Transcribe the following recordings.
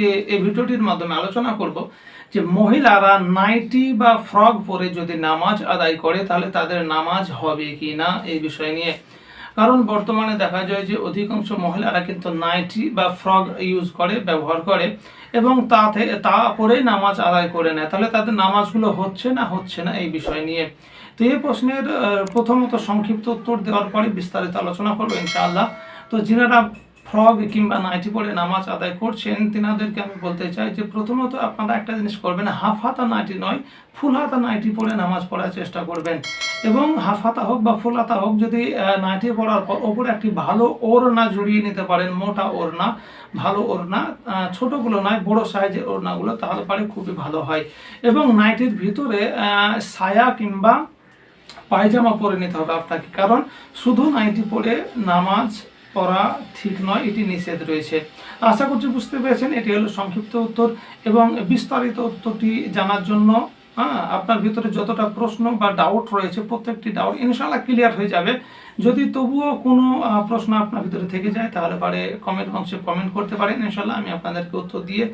আজকে এই ভিডিওটির মাধ্যমে আলোচনা করব যে মহিলারা নাইটি বা ফ্রক পরে যদি নামাজ আদায় করে, তাহলে তাদের নামাজ হবে কি না এই বিষয় নিয়ে। কারণ বর্তমানে দেখা যায় যে অধিকাংশ মহিলারা কিন্তু নাইটি বা ফ্রক ইউজ করে, ব্যবহার করে, এবং তা তা পরেই নামাজ আদায় করে নেয়। তাহলে তাদের নামাজগুলো হচ্ছে না হচ্ছে না এই বিষয় নিয়ে। তো এই প্রশ্নের প্রথমত সংক্ষিপ্ত উত্তর দেওয়ার পরে বিস্তারিত আলোচনা করব ইনশাআল্লাহ। তো যিনারা ফ্রগ কিংবা নাইটি পরে নামাজ আদায় করছেন, তিনাদেরকে আমি বলতে চাই যে প্রথমত আপনারা একটা জিনিস করবেন, হাফ হাতা নাইটি নয়, ফুল হাতা নাইটি পরে নামাজ পড়ার চেষ্টা করবেন। এবং হাফ হাতা হোক বা ফুল হাতা হোক, যদি নাইটি পড়ার পর ওপরে একটি ভালো ওড়না জড়িয়ে নিতে পারেন, মোটা ওড়না, ভালো ওড়না ছোটগুলো নয়, বড় সাইজের ওড়নাগুলো, তাহলে পারে খুবই ভালো হয়। এবং নাইটির ভিতরে সায়া কিংবা পায়জামা পরে নিতে হবে আপনাকে, কারণ শুধু নাইটি পরে নামাজ পড়া ঠিক নয়, এটি নিষেধ রয়েছে। আশা করছি বুঝতে পেরেছেন, এটি হলো সংক্ষিপ্ত উত্তর এবং বিস্তারিত উত্তরটি জানার জন্য হ্যাঁ আপনার ভিতরে যতটা প্রশ্ন বা ডাউট রয়েছে, প্রত্যেকটি ডাউট ইনশাল্লাহ ক্লিয়ার হয়ে যাবে। যদি তবুও কোনো প্রশ্ন আপনার ভিতরে থেকে যায়, তাহলে পারে কমেন্ট বক্সে কমেন্ট করতে পারেন। ইনশাল্লাহ আমি আপনাদেরকে উত্তর দিয়ে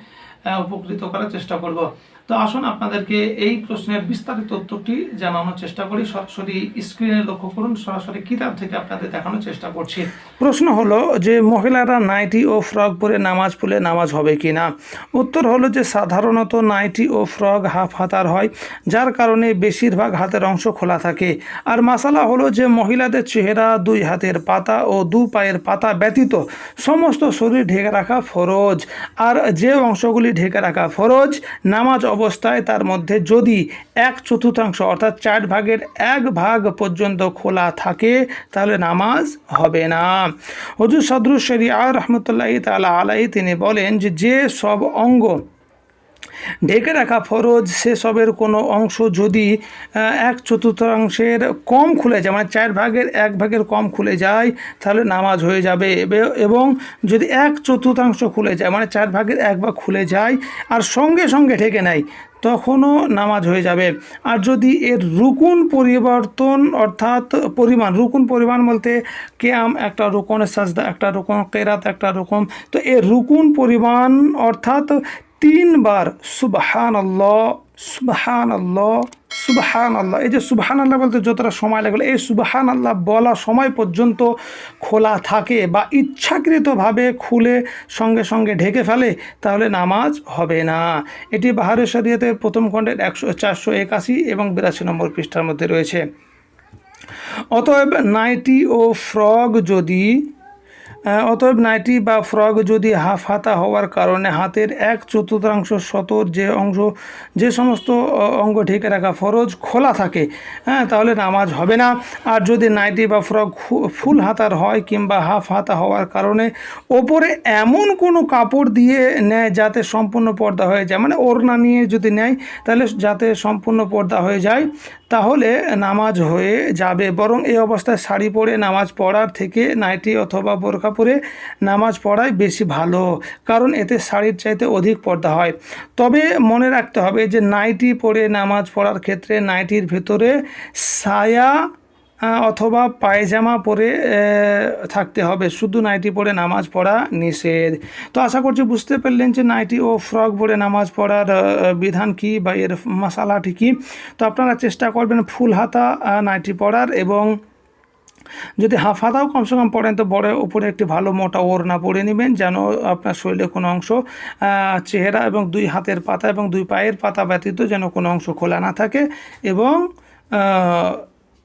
উপকৃত করার চেষ্টা করব। তো আসুন আপনাদেরকে এই প্রশ্নের বিস্তারিত উত্তরটি জানানোর চেষ্টা করি। সরাসরি স্ক্রিনে লক্ষ্য করুন, সরাসরি কিতাব থেকে আপনাদের দেখানোর চেষ্টা করছি। প্রশ্ন হলো যে, মহিলারা নাইটি ও ফ্রক পরে নামাজ পড়লে নামাজ হবে কি না? উত্তর হলো যে, সাধারণত নাইটি ও ফ্রক হাফ হাতার হয়, যার কারণে বেশিরভাগ হাতের অংশ খোলা থাকে। আর মাসালা হলো যে, মহিলাদের চেহারা দুই হাতের পাতা ও দু পায়ের পাতা ব্যতীত সমস্ত শরীর ঢেকে রাখা ফরজ। আর যে অংশগুলি ঢেকে রাখা ফরজ। নামাজ অবস্থায় তার মধ্যে যদি এক চতুর্থাংশ অর্থাৎ চার ভাগের এক ভাগ পর্যন্ত খোলা থাকে, তাহলে নামাজ হবে না। হজুর সদরুল আর রহমতুল্লাহ তালা আলাই তিনি বলেন যে সব অঙ্গ ঢেকে রাখা ফরজ, সেসবের কোনো অংশ যদি এক চতুর্থাংশের কম খুলে যায় মানে চার ভাগের এক ভাগের কম খুলে যায়, তাহলে নামাজ হয়ে যাবে। এবে- যদি এক চতুর্থাংশ খুলে যায় মানে চার ভাগের এক ভাগ খুলে যায়, আর সঙ্গে সঙ্গে ঢেকে নেয়, তখনও নামাজ হয়ে যাবে। আর যদি এর রুকুন পরিবর্তন, অর্থাৎ পরিমাণ, রুকুন পরিমাণ বলতে কেয়াম, একটা রুকনের সাজদা, একটা রুকন কেরাত, একটা রুকন, তো এর রুকুন পরিমাণ, অর্থাৎ তিনবার সুবহান আল্লাহ সুবহান আল্লাহ সুবহান আল্লাহ এই যে সুবহান আল্লাহ বলতে যতটা সময় লাগল, এই সুবহান আল্লাহ বলা সময় পর্যন্ত খোলা থাকে বা ইচ্ছাকৃতভাবে খুলে সঙ্গে সঙ্গে ঢেকে ফেলে, তাহলে নামাজ হবে না। এটি বাহারের শরীয়তের প্রথম খণ্ডের একশো, চারশো একাশি এবং বিরাশি নম্বর পৃষ্ঠার মধ্যে রয়েছে। অতএব নাইটি ও ফ্রগ যদি অতএব নাইটি বা ফ্রক যদি হাফ হাতা হওয়ার কারণে হাতের এক চতুর্থাংশ শতর যে অংশ, যে সমস্ত অঙ্গ ঢেকে রাখা ফরজ খোলা থাকে হ্যাঁ তাহলে নামাজ হবে না। আর যদি নাইটি বা ফ্রক ফুল হাতার হয় কিংবা হাফ হাতা হওয়ার কারণে ওপরে এমন কোনো কাপড় দিয়ে নেয় যাতে সম্পূর্ণ পর্দা হয়ে যায় মানে ওড়না নিয়ে যদি নেয় তাহলে যাতে সম্পূর্ণ পর্দা হয়ে যায়, তাহলে নামাজ হয়ে যাবে। বরং এই অবস্থায় শাড়ি পরে নামাজ পড়ার থেকে নাইটি অথবা বোরকা পরে নামাজ পড়াই বেশি ভালো, কারণ এতে শাড়ির চাইতে অধিক পর্দা হয়। তবে মনে রাখতে হবে যে নাইটি পরে নামাজ পড়ার ক্ষেত্রে নাইটির ভেতরে সায়া অথবা পায়জামা পরে থাকতে হবে। শুধু নাইটি পরে নামাজ পড়া নিষেধ। তো আশা করছি বুঝতে পারলেন যে নাইটি ও ফ্রক পরে নামাজ পড়ার বিধান কি বা এর মশালাটি কী। তো আপনারা চেষ্টা করবেন ফুল হাতা নাইটি পড়ার এবং যদি হাফ হাতাও কমসে কম পড়েন, তো বড় উপরে একটি ভালো মোটা ওড়না পরে নেবেন যেন আপনার শরীরে কোনো অংশ চেহারা এবং দুই হাতের পাতা এবং দুই পায়ের পাতা ব্যতীত যেন কোনো অংশ খোলা না থাকে এবং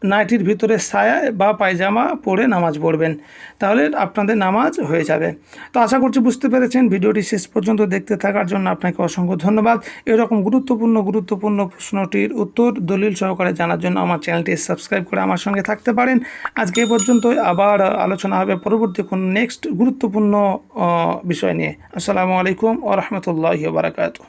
নাইটির ভিতরে ছায়া বা পায়জামা পরে নামাজ পড়বেন। তাহলে আপনাদের নামাজ হয়ে যাবে। তো আশা করছি বুঝতে পেরেছেন। ভিডিওটি শেষ পর্যন্ত দেখতে থাকার জন্য আপনাকে অসংখ্য ধন্যবাদ। এরকম গুরুত্বপূর্ণ গুরুত্বপূর্ণ প্রশ্নটির উত্তর দলিল সহকারে জানার জন্য আমার চ্যানেলটি সাবস্ক্রাইব করে আমার সঙ্গে থাকতে পারেন। আজকে এ পর্যন্ত আবার আলোচনা হবে পরবর্তী কোনো নেক্সট গুরুত্বপূর্ণ বিষয় নিয়ে। আসসালামু আলাইকুম ও রহমতুল্লাহ বারাকাতু